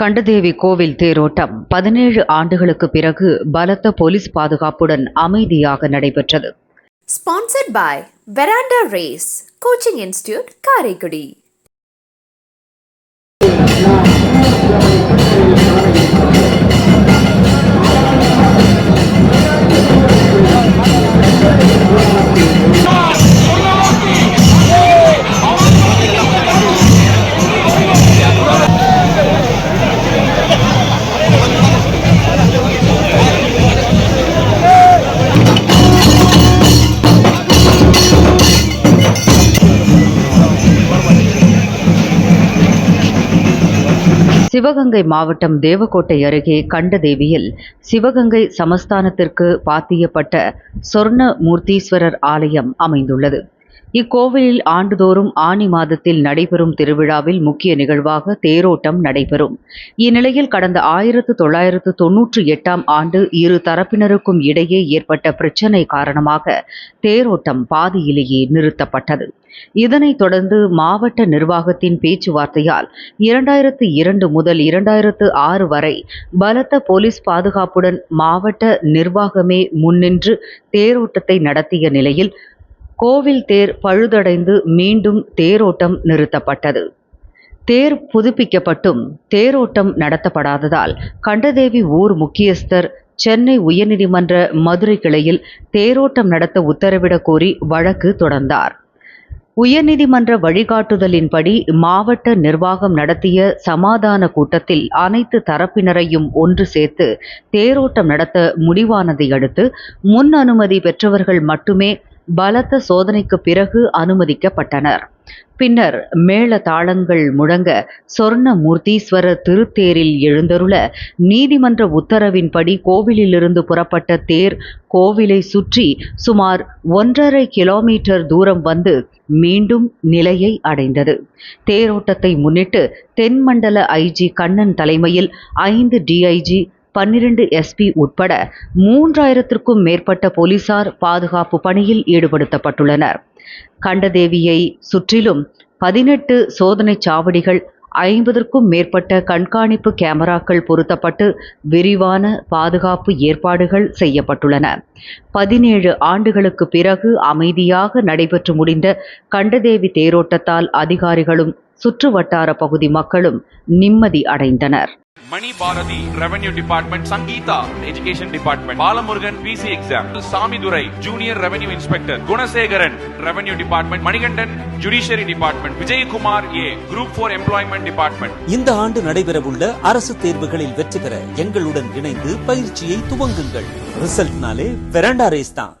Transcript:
கண்டதேவி கோவில் தேரோட்டம் பதினேழு ஆண்டுகளுக்கு பிறகு பலத்த போலீஸ் பாதுகாப்புடன் அமைதியாக நடைபெற்றது. Sponsored by Veranda Race coaching institute Karaikudi Sivaganga மாவட்டம் தேவக்கோட்டை அருகே கண்டதேவியில் சிவகங்கை சமஸ்தானத்திற்கு பாத்தியப்பட்ட சொர்ண மூர்த்தீஸ்வரர் ஆலயம் அமைந்துள்ளது. இக்கோவிலில் ஆண்டுதோறும் ஆனி மாதத்தில் நடைபெறும் திருவிழாவில் முக்கிய நிகழ்வாக தேரோட்டம் நடைபெறும். இந்நிலையில் கடந்த ஆயிரத்து தொள்ளாயிரத்து தொன்னூற்றி எட்டாம் ஆண்டு இரு தரப்பினருக்கும் இடையே ஏற்பட்ட பிரச்சினை காரணமாக தேரோட்டம் பாதியிலேயே நிறுத்தப்பட்டது. இதனைத் தொடர்ந்து மாவட்ட நிர்வாகத்தின் பேச்சுவார்த்தையால் இரண்டாயிரத்து இரண்டு முதல் இரண்டாயிரத்து ஆறு வரை பலத்த போலீஸ் பாதுகாப்புடன் மாவட்ட நிர்வாகமே முன்னின்று தேரோட்டத்தை நடத்திய நிலையில் கோவில் தேர் பழுதடைந்து மீண்டும் தேரோட்டம் நிறுத்தப்பட்டது. தேர் புதுப்பிக்கப்பட்டும் தேரோட்டம் நடத்தப்படாததால் கண்டதேவி ஊர் முக்கியஸ்தர் சென்னை உயர்நீதிமன்ற மதுரை கிளையில் தேரோட்டம் நடத்த உத்தரவிடக் கோரி வழக்கு தொடர்ந்தார். உயர்நீதிமன்ற வழிகாட்டுதலின்படி மாவட்ட நிர்வாகம் நடத்திய சமாதான கூட்டத்தில் அனைத்து தரப்பினரையும் ஒன்று சேர்த்து தேரோட்டம் நடத்த முடிவானதை அடுத்து முன் அனுமதி பெற்றவர்கள் மட்டுமே பலத்த சோதனைக்கு பிறகு அனுமதிக்கப்பட்டனர். பின்னர் மேள தாளங்கள் முழங்க சொர்ணமூர்த்தீஸ்வரர் திருத்தேரில் எழுந்தருள நீதிமன்ற உத்தரவின்படி கோவிலிலிருந்து புறப்பட்ட தேர் கோவிலை சுற்றி சுமார் ஒன்றரை கிலோமீட்டர் தூரம் வந்து மீண்டும் நிலையை அடைந்தது. தேரோட்டத்தை முன்னிட்டு தென்மண்டல ஐஜி கண்ணன் தலைமையில் ஐந்து டிஐஜி பன்னிரண்டு எஸ்பி உட்பட மூன்றாயிரத்திற்கும் மேற்பட்ட போலீசார் பாதுகாப்பு பணியில் ஈடுபடுத்தப்பட்டுள்ளனர். கண்டதேவியை சுற்றிலும் பதினெட்டு சோதனைச் சாவடிகள் ஐம்பதற்கும் மேற்பட்ட கண்காணிப்பு கேமராக்கள் பொருத்தப்பட்டு விரிவான பாதுகாப்பு ஏற்பாடுகள் செய்யப்பட்டுள்ளன. பதினேழு ஆண்டுகளுக்கு பிறகு அமைதியாக நடைபெற்று முடிந்த கண்டதேவி தேரோட்டத்தால் அதிகாரிகளும் சுற்றுவட்டார பகுதி மக்களும் நிம்மதி அடைந்தனர். Mani Bharathi revenue department Sangeetha education department Balamurugan PC exam Samidurai junior revenue inspector Gunasekaran revenue department Manikandan judiciary department Vijayakumar A group four employment department இந்த ஆண்டு நடைபெறவுள்ள அரசு தேர்வுகளில் வெற்றி பெற எங்களுடன் இணைந்து பயிற்சியை துவங்குங்கள். ரிசல்ட்னாலே வெராண்டா ரேஸ் தான்.